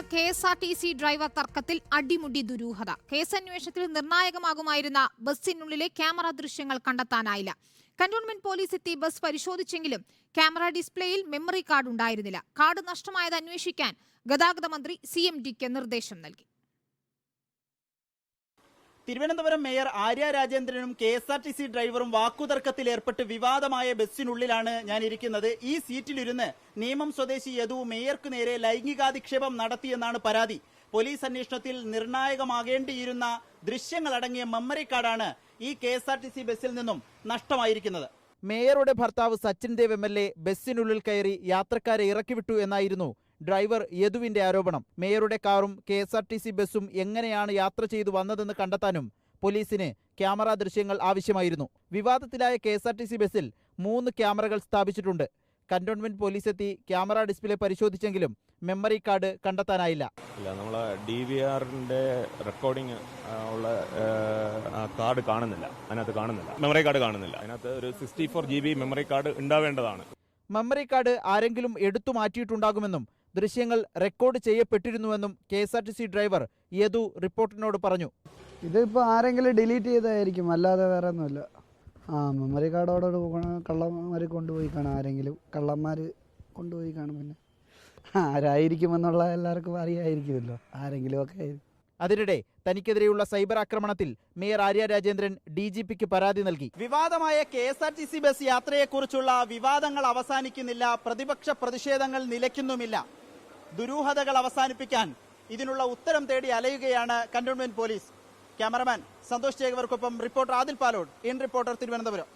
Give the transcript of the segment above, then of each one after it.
K S R T C driver തർക്കത്തിൽ അടിമുടി ദുരൂഹത. കേസന്വേഷണത്തിൽ നിർണായകമാകുമായിരുന്ന ബസ്സിനുള്ളിലെ ക്യാമറ ദൃശ്യങ്ങൾ കണ്ടെത്താനായില്ല. കന്റോൺമെന്റ് പോലീസ് എത്തി ബസ് പരിശോധിച്ചെങ്കിലും ക്യാമറ ഡിസ്പ്ലേയിൽ മെമ്മറി കാർഡ് ഉണ്ടായിരുന്നില്ല. കാർഡ് നഷ്ടമായത് അന്വേഷിക്കാൻ ഗതാഗത മന്ത്രി സി എം ഡിക്ക് നിർദ്ദേശം നൽകി. Thiruvananthapuram mayor Arya രാജേന്ദ്രനും K S R T C ഡ്രൈവറും വാക്കുതർക്കത്തിൽ ഏർപ്പെട്ട് വിവാദമായ ബസ്സിനുള്ളിലാണ് ഞാൻ ഇരിക്കുന്നത് ഈ സീറ്റിലിരുന്ന് നിയമം സ്വദേശി യദു മേയർക്കു നേരെ ലൈംഗികാധിക്ഷേപം നടത്തിയെന്നാണ് പരാതി. പോലീസ് അന്വേഷണത്തിൽ നിർണായകമാകേണ്ടിയിരുന്ന ദൃശ്യങ്ങളടങ്ങിയ മെമ്മറി കാർഡാണ് ഈ K S R T C ബസ്സിൽ നിന്നും നഷ്ടമായിരിക്കുന്നത്. മേയറുടെ ഭർത്താവ് Sachin Dev M L A ബസ്സിനുള്ളിൽ കയറി യാത്രക്കാരെ ഇറക്കിവിട്ടു എന്നായിരുന്നു ഡ്രൈവർ യദുവിന്റെ ആരോപണം. മേയറുടെ കാറും K S R T C ബസ്സും എങ്ങനെയാണ് യാത്ര ചെയ്തു വന്നതെന്ന് കണ്ടെത്താനും പോലീസിന് ക്യാമറ ദൃശ്യങ്ങൾ ആവശ്യമായിരുന്നു. വിവാദത്തിലായ K S R T C ബസ്സിൽ മൂന്ന് ക്യാമറകൾ സ്ഥാപിച്ചിട്ടുണ്ട്. കന്റോൺമെന്റ് പോലീസ് എത്തി ക്യാമറ ഡിസ്പ്ലേ പരിശോധിച്ചെങ്കിലും മെമ്മറി കാർഡ് കണ്ടെത്താനായില്ല. ഇല്ല നമ്മൾ ഡി വി ആറിന്റെ റെക്കോർഡിംഗ് ഉള്ള കാർഡ് കാണുന്നില്ല. അതിനകത്ത് കാണുന്നില്ല. മെമ്മറി കാർഡ് കാണുന്നില്ല. അതിനകത്ത് ഒരു sixty four G B memory card ഉണ്ടാവേണ്ടതാണ്. Memory card ആരെങ്കിലും എടുത്തു മാറ്റിയിട്ടുണ്ടാകുമെന്നും ദൃശ്യങ്ങൾ record ചെയ്യപ്പെട്ടിരുന്നുവെന്നും K S R T C driver Yadu റിപ്പോർട്ടിനോട് പറഞ്ഞു. ഇതിപ്പോൾ ആരെങ്കിലും ഡിലീറ്റ് ചെയ്തായിരിക്കും അല്ലാതെ വേറെ ഒന്നുമില്ല ആ മെമ്മറി കാർഡോടെ കള്ളന്മാർ കൊണ്ടുപോയി കാണാം ആരെങ്കിലും കള്ളന്മാർ കൊണ്ടുപോയി കാണും പിന്നെ. ആരായിരിക്കുമെന്നുള്ള എല്ലാവർക്കും അറിയായിരിക്കുമല്ലോ ആരെങ്കിലും ഒക്കെ ആയിരിക്കും അതിനിടെ തനിക്കെതിരെയുള്ള സൈബർ ആക്രമണത്തിൽ mayor Arya Rajendran D G പിക്ക് പരാതി നൽകി. വിവാദമായ K S R T C bus യാത്രയെക്കുറിച്ചുള്ള വിവാദങ്ങൾ അവസാനിക്കുന്നില്ല പ്രതിപക്ഷ പ്രതിഷേധങ്ങൾ നിലയ്ക്കുന്നുമില്ല. ദുരൂഹതകൾ അവസാനിപ്പിക്കാൻ ഇതിനുള്ള ഉത്തരം തേടി അലയുകയാണ് cantonment police. Cameraman Santhosh ചേകവർക്കൊപ്പം reporter Adil Palode in reporter Thiruvananthapuram.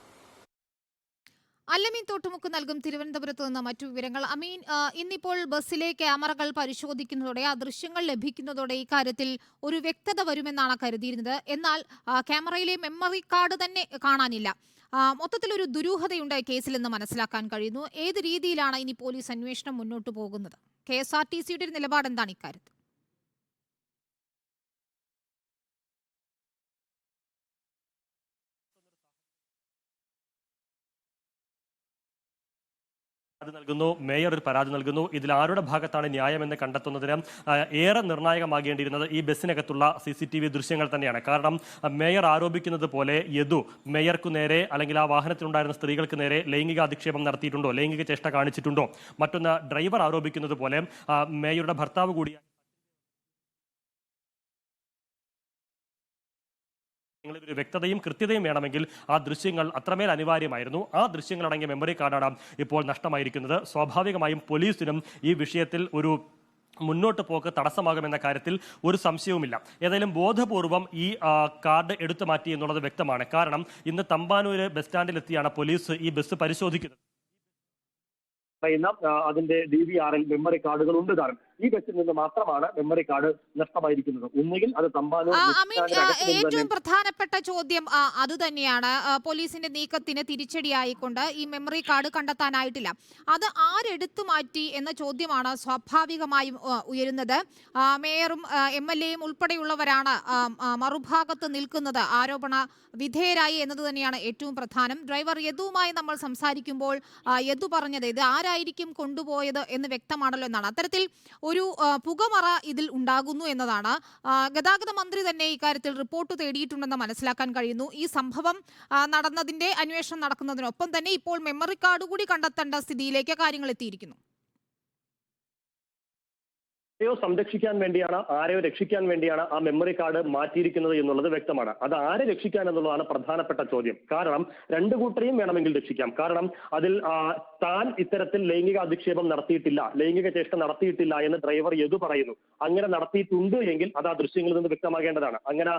Allameen Thottumukku നൽകും തിരുവനന്തപുരത്ത് നിന്ന് മറ്റു വിവരങ്ങൾ. അമീൻ ഇന്നിപ്പോൾ ബസ്സിലെ ക്യാമറകൾ പരിശോധിക്കുന്നതോടെ ആ ദൃശ്യങ്ങൾ ലഭിക്കുന്നതോടെ ഇക്കാര്യത്തിൽ ഒരു വ്യക്തത വരുമെന്നാണ് കരുതിയിരുന്നത്. എന്നാൽ ക്യാമറയിലെ മെമ്മറി കാർഡ് തന്നെ കാണാനില്ല. മൊത്തത്തിൽ ഒരു ദുരൂഹതയുണ്ടായ കേസിലെന്ന് മനസ്സിലാക്കാൻ കഴിയുന്നു. ഏത് രീതിയിലാണ് ഇനി പോലീസ് അന്വേഷണം മുന്നോട്ട് പോകുന്നത്? കെ എസ് ആർ ടി സിയുടെ ഒരു നിലപാട് എന്താണ് ഇക്കാര്യത്തിൽ? പരാതി നൽകുന്നു മേയർ ഒരു പരാതി നൽകുന്നു. ഇതിൽ ആരുടെ ഭാഗത്താണ് ന്യായമെന്ന് കണ്ടെത്തുന്നതിന് ഏറെ നിർണായകമാകേണ്ടിയിരുന്നത് ഈ ബസ്സിനകത്തുള്ള സി സി ടി വി ദൃശ്യങ്ങൾ തന്നെയാണ്. കാരണം മേയർ ആരോപിക്കുന്നത് പോലെ യദു മേയർക്കു നേരെ അല്ലെങ്കിൽ ആ വാഹനത്തിലുണ്ടായിരുന്ന സ്ത്രീകൾക്ക് നേരെ ലൈംഗിക അധിക്ഷേപം നടത്തിയിട്ടുണ്ടോ ലൈംഗിക ചേഷ്ട കാണിച്ചിട്ടുണ്ടോ? മറ്റൊന്ന് ഡ്രൈവർ ആരോപിക്കുന്നത് പോലെ മേയറുടെ ഭർത്താവ് കൂടി നിങ്ങളിൽ വ്യക്തതയും കൃത്യതയും വേണമെങ്കിൽ ആ ദൃശ്യങ്ങൾ അത്രമേൽ അനിവാര്യമായിരുന്നു. ആ ദൃശ്യങ്ങളടങ്ങിയ മെമ്മറി കാർഡാണ് ഇപ്പോൾ നഷ്ടമായിരിക്കുന്നത്. സ്വാഭാവികമായും പോലീസിനും ഈ വിഷയത്തിൽ ഒരു മുന്നോട്ട് പോക്ക് തടസ്സമാകുമെന്ന കാര്യത്തിൽ ഒരു സംശയവുമില്ല. ഏതായാലും ബോധപൂർവം ഈ കാർഡ് എടുത്തു മാറ്റി എന്നുള്ളത് വ്യക്തമാണ്. കാരണം ഇന്ന് തമ്പാനൂര് ബസ് സ്റ്റാൻഡിലെത്തിയാണ് പോലീസ് ഈ ബസ് പരിശോധിക്കുന്നത്. അതിന്റെ ഡി വി ആറിൽ മെമ്മറി കാർഡുകൾ ഉണ്ട് താനും ഈ ബസ്സിൽ നിന്ന് മാത്രമാണ് മെമ്മറി കാർഡ് നഷ്ടമായിരിക്കുന്നത്. ഒന്നുകിൽ അത് തമ്പാനൂർ ഏറ്റവും പ്രധാനപ്പെട്ട ചോദ്യം അത് തന്നെയാണ്. പോലീസിന്റെ നീക്കത്തിന് തിരിച്ചടിയായിക്കൊണ്ട് ഈ മെമ്മറി കാർഡ് കണ്ടെത്താനായിട്ടില്ല. അത് ആരെടുത്തു മാറ്റി എന്ന ചോദ്യമാണ് സ്വാഭാവികമായും ഉയരുന്നത്. മേയറും എം എൽ എയും ഉൾപ്പെടെയുള്ളവരാണ് മറുഭാഗത്ത് നിൽക്കുന്നത്. ആരോപണ വിധേയരായി എന്നത് തന്നെയാണ് ഏറ്റവും പ്രധാനം. ഡ്രൈവർ യദുവുമായി നമ്മൾ സംസാരിക്കുമ്പോൾ യദു പറഞ്ഞത് ഇത് ആരായിരിക്കും കൊണ്ടുപോയത് എന്ന് വ്യക്തമാണല്ലോ എന്നാണ്. അത്തരത്തിൽ ഒരു പുകമറ ഇതിൽ ഉണ്ടാകുന്നു എന്നതാണ്. ഗതാഗത മന്ത്രി തന്നെ ഇക്കാര്യത്തിൽ റിപ്പോർട്ട് തേടിയിട്ടുണ്ടെന്ന് മനസ്സിലാക്കാൻ കഴിയുന്നു. ഈ സംഭവം നടന്നതിന്റെ അന്വേഷണം നടക്കുന്നതിനൊപ്പം തന്നെ ഇപ്പോൾ മെമ്മറി കാർഡ് കൂടി കണ്ടെത്തേണ്ട സ്ഥിതിയിലേക്ക് കാര്യങ്ങൾ എത്തിയിരിക്കുന്നു. ആരെയോ സംരക്ഷിക്കാൻ വേണ്ടിയാണ് ആരെയോ രക്ഷിക്കാൻ വേണ്ടിയാണ് ആ മെമ്മറി കാർഡ് മാറ്റിയിരിക്കുന്നത് എന്നുള്ളത് വ്യക്തമാണ്. അത് ആരെ രക്ഷിക്കാൻ എന്നുള്ളതാണ് പ്രധാനപ്പെട്ട ചോദ്യം. കാരണം രണ്ടു കൂട്ടരെയും വേണമെങ്കിൽ രക്ഷിക്കാം. കാരണം അതിൽ താൻ ഇത്തരത്തിൽ ലൈംഗിക അധിക്ഷേപം നടത്തിയിട്ടില്ല ലൈംഗിക ചേഷ്ട നടത്തിയിട്ടില്ല എന്ന് ഡ്രൈവർ യദു പറയുന്നു. അങ്ങനെ നടത്തിയിട്ടുണ്ട് എങ്കിൽ അത് ആ ദൃശ്യങ്ങളിൽ നിന്ന് വ്യക്തമാകേണ്ടതാണ്. അങ്ങനെ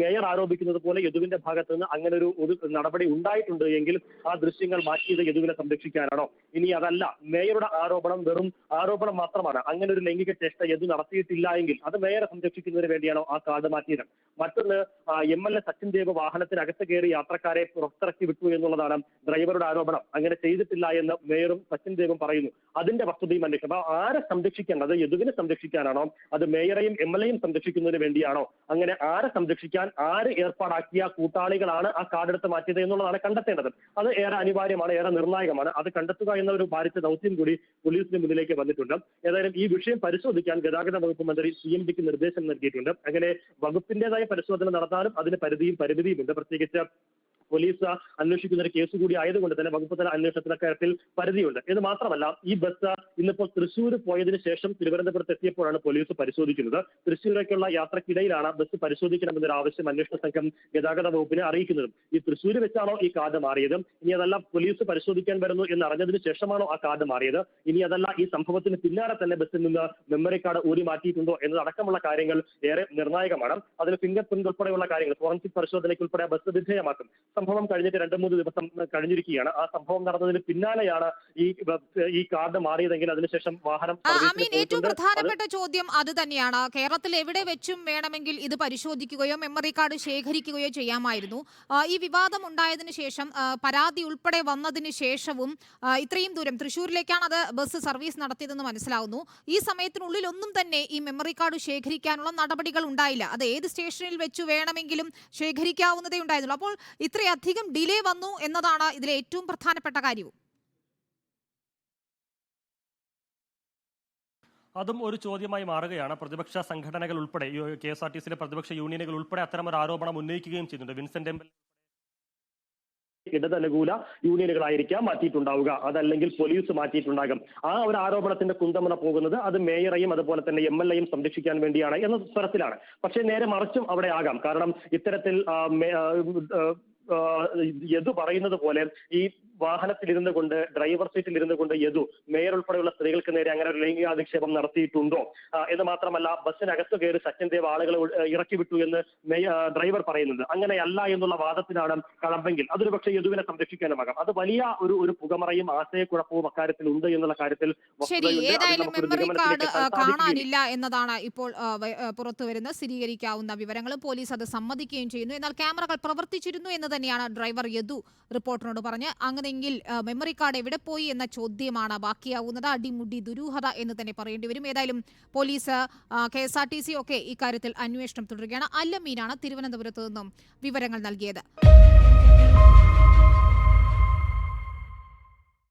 മേയർ ആരോപിക്കുന്നത് പോലെ യദുവിന്റെ ഭാഗത്ത് നിന്ന് അങ്ങനെ ഒരു ഒരു നടപടി ഉണ്ടായിട്ടുണ്ട് എങ്കിൽ ആ ദൃശ്യങ്ങൾ മാറ്റിയത് യദുവിനെ സംരക്ഷിക്കാനാണോ? ഇനി അതല്ല. മേയറുടെ ആരോപണം വെറും ആരോപണം മാത്രമാണ്. അങ്ങനെ ഒരു ലൈംഗിക ചേഷ്ട യദു നടത്തിയിട്ടില്ല എങ്കിൽ അത് മേയറെ സംരക്ഷിക്കുന്നതിന് വേണ്ടിയാണോ ആ കാർഡ് മാറ്റിയത്? മറ്റൊന്ന് M L A Sachin Dev വാഹനത്തിനകത്ത് കയറി യാത്രക്കാരെ പുറത്തിറക്കി വിട്ടു എന്നുള്ളതാണ് ഡ്രൈവറുടെ ആരോപണം. അങ്ങനെ ചെയ്തിട്ടില്ല എന്ന് മേയറും സച്ചിൻ ദേവും പറയുന്നു. അതിന്റെ വസ്തുതയും അന്വേഷണം അപ്പൊ ആരെ സംരക്ഷിക്കേണ്ടത് യദുവിനെ സംരക്ഷിക്കാനാണോ? അത് മേയറെയും എം എൽ എയും സംരക്ഷിക്കുന്നതിന് വേണ്ടിയാണോ? അങ്ങനെ ആരെ സംരക്ഷിക്കാൻ ആര് ഏർപ്പാടാക്കിയ കൂട്ടാളികളാണ് ആ കാർഡ് എടുത്ത് മാറ്റിയത് എന്നുള്ളതാണ് കണ്ടെത്തേണ്ടത്. അത് ഏറെ അനിവാര്യമാണ് ഏറെ നിർണായകമാണ്. അത് കണ്ടെത്തുക എന്ന ഒരു ഭാരിച്ച ദൗത്യം കൂടി പോലീസിന് മുന്നിലേക്ക് വന്നിട്ടുണ്ട്. ഏതായാലും ഈ വിഷയം പരിശോധിക്കാൻ ഗതാഗത വകുപ്പ് മന്ത്രി സി എം ഡിക്ക് നിർദ്ദേശം നൽകിയിട്ടുണ്ട്. അങ്ങനെ വകുപ്പിന്റേതായ പരിശോധന നടത്താനും അതിന് പരിധിയും പരിമിതിയുമുണ്ട്. പ്രത്യേകിച്ച് പോലീസ് അന്വേഷിക്കുന്ന ഒരു കേസ് കൂടി ആയതുകൊണ്ട് തന്നെ വകുപ്പ് തല അന്വേഷണത്തിന് കാര്യത്തിൽ പരിധിയുണ്ട്. എന്ന് മാത്രമല്ല ഈ ബസ് ഇന്നിപ്പോൾ തൃശ്ശൂർ പോയതിനു ശേഷം തിരുവനന്തപുരത്ത് എത്തിയപ്പോഴാണ് പോലീസ് പരിശോധിക്കുന്നത്. തൃശ്ശൂരേക്കുള്ള യാത്രക്കിടയിലാണ് ബസ് പരിശോധിക്കണമെന്നൊരു ആവശ്യം അന്വേഷണ സംഘം ഗതാഗത വകുപ്പിനെ അറിയിക്കുന്നതും. ഈ തൃശ്ശൂർ വെച്ചാണോ ഈ കാർഡ് മാറിയത്? ഇനി അതല്ല പോലീസ് പരിശോധിക്കാൻ വരുന്നു എന്ന് അറിഞ്ഞതിന് ശേഷമാണോ ആ കാർഡ് മാറിയത്? ഇനി അതല്ല ഈ സംഭവത്തിന് പിന്നാലെ തന്നെ ബസ്സിൽ നിന്ന് മെമ്മറി കാർഡ് ഊരി മാറ്റിയിട്ടുണ്ടോ എന്നതടക്കമുള്ള കാര്യങ്ങൾ ഏറെ നിർണായകമാണ്. അതിൽ ഫിംഗർ പ്രിന്റ് ഉൾപ്പെടെയുള്ള കാര്യങ്ങൾ ഫോറൻസിക് പരിശോധനയ്ക്ക് ഉൾപ്പെടെ ബസ് വിധേയമാക്കും. സംഭവം കഴിഞ്ഞിട്ട് രണ്ട് മൂന്ന് ദിവസം കഴിഞ്ഞിരിക്കുകയാണ്. ആ സംഭവം നടന്നതിന് പിന്നാലെയാണ് ഈ ഈ കാർഡ് മാറിയതെങ്കിൽ അതിനുശേഷം വാഹനം ഏറ്റവും പ്രധാനപ്പെട്ട ചോദ്യം അത് തന്നെയാണ്. കേരളത്തിൽ എവിടെ വെച്ചും വേണമെങ്കിൽ ഇത് പരിശോധിക്കുകയോ മെമ്മറി കാർഡ് ശേഖരിക്കുകയോ ചെയ്യാമായിരുന്നു. ഈ വിവാദം ഉണ്ടായതിനു ശേഷം പരാതി ഉൾപ്പെടെ വന്നതിന് ശേഷവും ഇത്രയും ദൂരം തൃശ്ശൂരിലേക്കാണ് അത് ബസ് സർവീസ് നടത്തിയതെന്ന് മനസ്സിലാവുന്നു. ഈ സമയത്തിനുള്ളിൽ ഒന്നും തന്നെ ഈ മെമ്മറി കാർഡ് ശേഖരിക്കാനുള്ള നടപടികൾ ഉണ്ടായില്ല. അത് ഏത് സ്റ്റേഷനിൽ വെച്ചു വേണമെങ്കിലും ശേഖരിക്കാവുന്നതേ ഉണ്ടായിരുന്നുള്ളൂ. അപ്പോൾ ഇത്രയധികം ഡിലേ വന്നു എന്നതാണ് ഇതിലെ ഏറ്റവും പ്രധാനപ്പെട്ട കാര്യവും. അതും ഒരു ചോദ്യമായി മാറുകയാണ്. പ്രതിപക്ഷ സംഘടനകൾ ഉൾപ്പെടെ കെ എസ് ആർ ടി സിയിലെ പ്രതിപക്ഷ യൂണിയനുകൾ ഉൾപ്പെടെ അത്തരമൊരു ആരോപണം ഉന്നയിക്കുകയും ചെയ്യുന്നുണ്ട്. വിൻസെന്റ് എംബൽ ഇടതനുകൂല യൂണിയനുകളായിരിക്കാം മാറ്റിയിട്ടുണ്ടാവുക. അതല്ലെങ്കിൽ പോലീസ് മാറ്റിയിട്ടുണ്ടാകും. ആ ഒരു ആരോപണത്തിന്റെ കുന്തമണ പോകുന്നത് അത് മേയറെയും അതുപോലെ തന്നെ എം എൽ എയും സംരക്ഷിക്കാൻ വേണ്ടിയാണ് എന്ന സ്വരത്തിലാണ് പക്ഷേ നേരെ മറിച്ചും അവിടെ ആകാം. കാരണം ഇത്തരത്തിൽ യദു പറയുന്നത് പോലെ ഈ വാഹനത്തിൽ ഇരുന്നു കൊണ്ട് ഡ്രൈവർ സീറ്റിൽ ഇരുന്നു കൊണ്ട് യദു മേയർ ഉൾപ്പെടെയുള്ള സ്ത്രീകൾക്ക് നേരെ അങ്ങനെ ഒരു ലൈംഗികാധിക്ഷേപം നടത്തിയിട്ടുണ്ടോ? എന്ന് മാത്രമല്ല ബസ്സിനകത്ത് കയറി സച്ചിൻ ദേവ് ആളുകളെ ഇറക്കി വിട്ടു എന്ന് ഡ്രൈവർ പറയുന്നത് അങ്ങനെയല്ല എന്നുള്ള വാദത്തിനാണ് കളമ്പെങ്കിൽ അതൊരു പക്ഷേ യദുവിനെ സംരക്ഷിക്കാനുമാകാം. അത് വലിയ ഒരു ഒരു പുകമറയും ആശയക്കുഴപ്പവും അക്കാര്യത്തിൽ ഉണ്ട് എന്നുള്ള കാര്യത്തിൽ ശരി ഏതായാലും മെമ്മറി കാർഡ്. കാണാനില്ല എന്നതാണ് ഇപ്പോൾ പുറത്തുവരുന്ന സ്ഥിരീകരിക്കാവുന്ന വിവരങ്ങൾ. പോലീസ് അത് സമ്മതിക്കുകയും ചെയ്യുന്നു. എന്നാൽ ക്യാമറകൾ പ്രവർത്തിച്ചിരുന്നു എന്ന് തന്നെയാണ് ഡ്രൈവർ യദു റിപ്പോർട്ടറിനോട് പറഞ്ഞ്. അങ്ങനെയെങ്കിൽ മെമ്മറി കാർഡ് എവിടെ പോയി എന്ന ചോദ്യമാണ് ബാക്കിയാവുന്നത്. അടിമുടി ദുരൂഹത എന്ന് തന്നെ പറയേണ്ടി വരും. ഏതായാലും police K S R T C ഒക്കെ ഇക്കാര്യത്തിൽ അന്വേഷണം തുടരുകയാണ്. അല്ലമീനാണ് തിരുവനന്തപുരത്ത് നിന്നും വിവരങ്ങൾ നൽകിയത്.